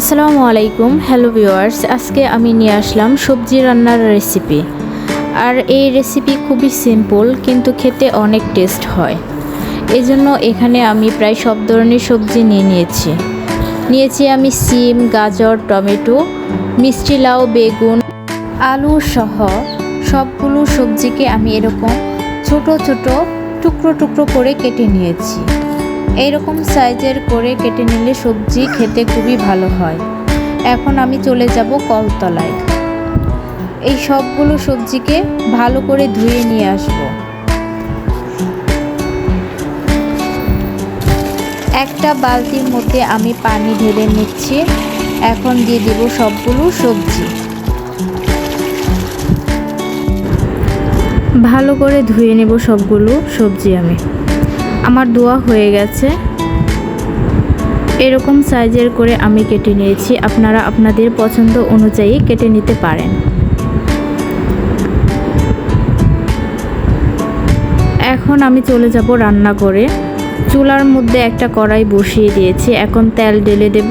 আসসালামু আলাইকুম, hello viewers আজকে আমি নিয়ে আসলাম সবজি রান্নার রেসিপি। আর এই রেসিপি খুবই সিম্পল, কিন্তু খেতে অনেক টেস্ট হয়। এই জন্য এখানে আমি প্রায় সব ধরনের সবজি নিয়ে নিয়েছি। নিয়েছি আমি সিম, গাজর, টমেটো, মিষ্টি লাউ, বেগুন, আলু সহ সবগুলো সবজিকে আমি এরকম ছোট ছোট টুকরো টুকরো করে কেটে নিয়েছি। এইরকম সাইজের করে কেটে নিলে সবজি খেতে খুবই ভালো হয়। এখন আমি চলে যাব কলতলায়। এই সবগুলো সবজিকে ভালো করে ধুয়ে নিয়ে আসব। একটা বালতির মধ্যে আমি পানি ঢেলে নিচ্ছি। এখন দিয়ে দেব সবগুলো সবজি। ভালো করে ধুয়ে নেব সবগুলো সবজি আমি। আমার দোয়া হয়ে গেছে। এরকম সাইজের করে আমি কেটে নিয়েছি। আপনারা আপনাদের পছন্দ অনুযায়ী কেটে নিতে পারেন। এখন আমি চলে যাব রান্না করে চুলার মধ্যে একটা কড়াই বসিয়ে দিয়েছি। এখন তেল ঢেলে দেব।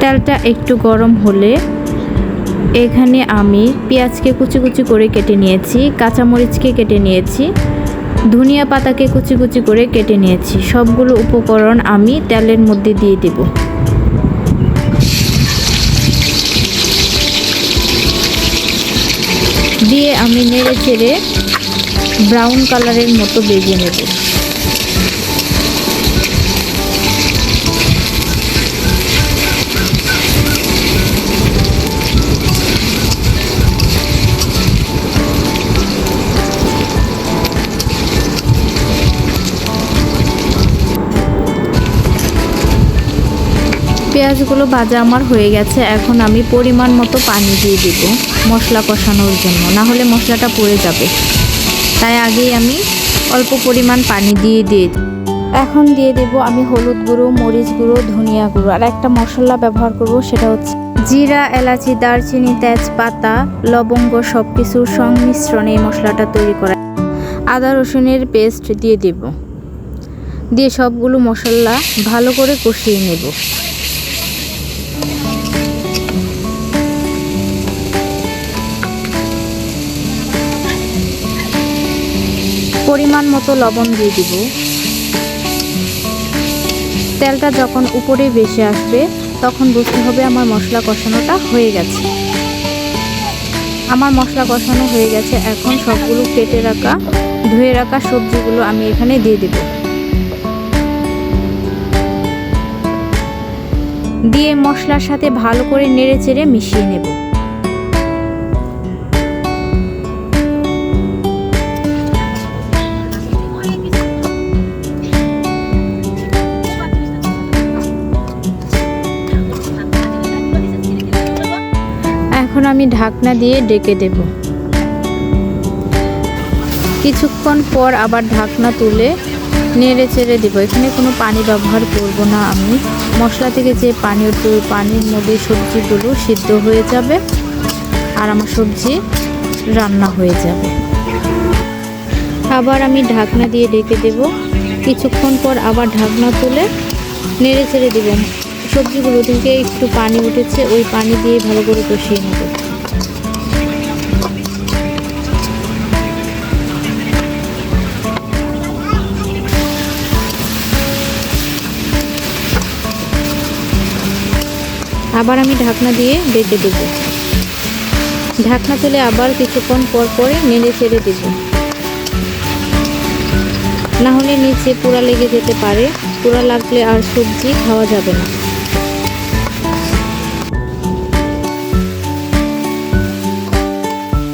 তেলটা একটু গরম হলে এখানে আমি পেঁয়াজকে কুচি কুচি করে কেটে নিয়েছি, কাঁচামরিচকে কেটে নিয়েছি। ধনিয়া পাতাকে কুচি কুচি করে কেটে নিয়েছি। সবগুলো উপকরণ আমি তেলের মধ্যে দিয়ে দেব। দিয়ে আমি নেড়ে চেড়ে ব্রাউন কালারের মতো বেজে নেব। পেঁয়াজগুলো ভাজা আমার হয়ে গেছে, এখন আমি পরিমাণ মতো পানি দিয়ে দেব মশলা কষানোর জন্য, না হলে মশলাটা পড়ে যাবে। তাই আগেই আমি অল্প পরিমাণ পানি দিয়ে দিয়ে এখন দিয়ে দেব আমি হলুদ গুঁড়ো, মরিচ গুঁড়ো, ধনিয়া গুঁড়ো। আর একটা মশলা ব্যবহার করব, সেটা হচ্ছে জিরা, এলাচি, দারচিনি, তেজপাতা, লবঙ্গ সব কিছুর সংমিশ্রণে এই মশলাটা তৈরি করা। আদা রসুনের পেস্ট দিয়ে দেব। দিয়ে সবগুলো মশলা ভালো করে কষিয়ে নেব। পরিমাণ মতো লবণ দিয়ে দিব। তেলটা যখন উপরে ভেসে আসবে, তখন বুঝতে হবে আমার মশলা কষানোটা হয়ে গেছে। আমার মশলা কষানো হয়ে গেছে, এখন সবগুলো কেটে রাখা, ধুয়ে রাখা সবজিগুলো আমি এখানে দিয়ে দেব। দিয়ে মশলার সাথে ভালো করে নেড়ে চেড়ে মিশিয়ে নেব। আমি ঢাকনা দিয়ে ডেকে দেব। কিছুক্ষণ পর আবার ঢাকনা তুলে নেড়ে চেড়ে দেবো। এখানে কোনো পানি ব্যবহার করব না আমি। মশলা থেকে যে পানি উঠবে ওই পানির মধ্যে সবজিগুলো সিদ্ধ হয়ে যাবে আর আমার সবজি রান্না হয়ে যাবে। আবার আমি ঢাকনা দিয়ে ডেকে দেব। কিছুক্ষণ পর আবার ঢাকনা তুলে নেড়ে চেড়ে দেবেন সবজিগুলো থেকে একটু পানি উঠেছে, ওই পানি দিয়ে ভালো করে কষিয়ে নেব। আবার আমি ঢাকনা দিয়ে ডেকে দেব। ঢাকনা তুলে আবার কিছুক্ষণ পর পরে নেড়ে ছেড়ে দেব। না হলে নিচে পোড়া লেগে যেতে পারে। পোড়া লাগলে আর সবজি খাওয়া যাবে না।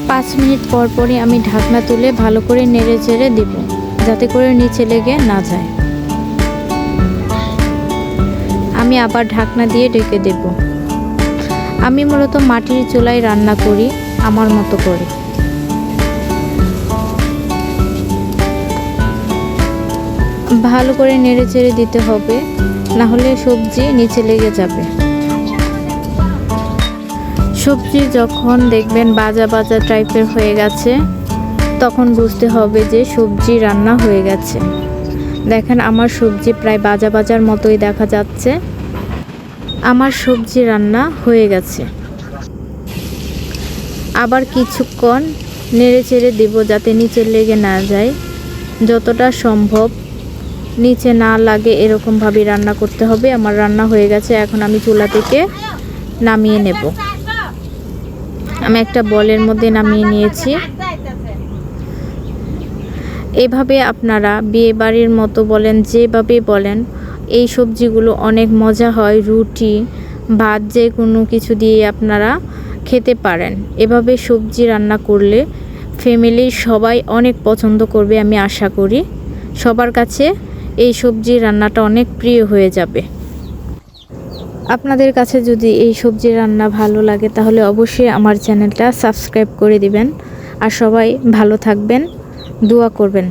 পাঁচ মিনিট পর পরই আমি ঢাকনা তুলে ভালো করে নেড়ে চেড়ে দেব, যাতে করে নিচে লেগে না যায়। আমি আবার ঢাকনা দিয়ে ঢেকে দেব। আমি মূলত মাটির চুলায় রান্না করি, আমার মতো করে। ভালো করে নেড়ে চেড়ে দিতে হবে, না হলে সবজি নিচে লেগে যাবে। সবজি যখন দেখবেন বাজা বাজা টাইপের হয়ে গেছে, তখন বুঝতে হবে যে সবজি রান্না হয়ে গেছে। দেখেন আমার সবজি প্রায় বাজা বাজার মতোই দেখা যাচ্ছে। আমার সবজি রান্না হয়ে গেছে। আবার কিছুক্ষণ নেড়ে চেড়ে দেব যাতে নিচে লেগে না যায়। যতটা সম্ভব নিচে না লাগে এরকমভাবে রান্না করতে হবে। আমার রান্না হয়ে গেছে, এখন আমি চুলা থেকে নামিয়ে নেব। আমি একটা বলের মধ্যে নামিয়ে নিয়েছি। এভাবে আপনারা বিয়ে বাড়ির মতো বলেন, যেভাবে বলেন এই সবজিগুলো অনেক মজা হয়, রুটি, ভাত যে কোনো কিছু দিয়ে আপনারা খেতে পারেন। এভাবে সবজি রান্না করলে ফ্যামিলির সবাই অনেক পছন্দ করবে আমি আশা করি। সবার কাছে এই সবজি রান্নাটা অনেক প্রিয় হয়ে যাবে। আপনাদের কাছে যদি এই সবজি রান্না ভালো লাগে তাহলে অবশ্যই আমার চ্যানেলটা সাবস্ক্রাইব করে দিবেন। আর সবাই ভালো থাকবেন, দোয়া করবেন।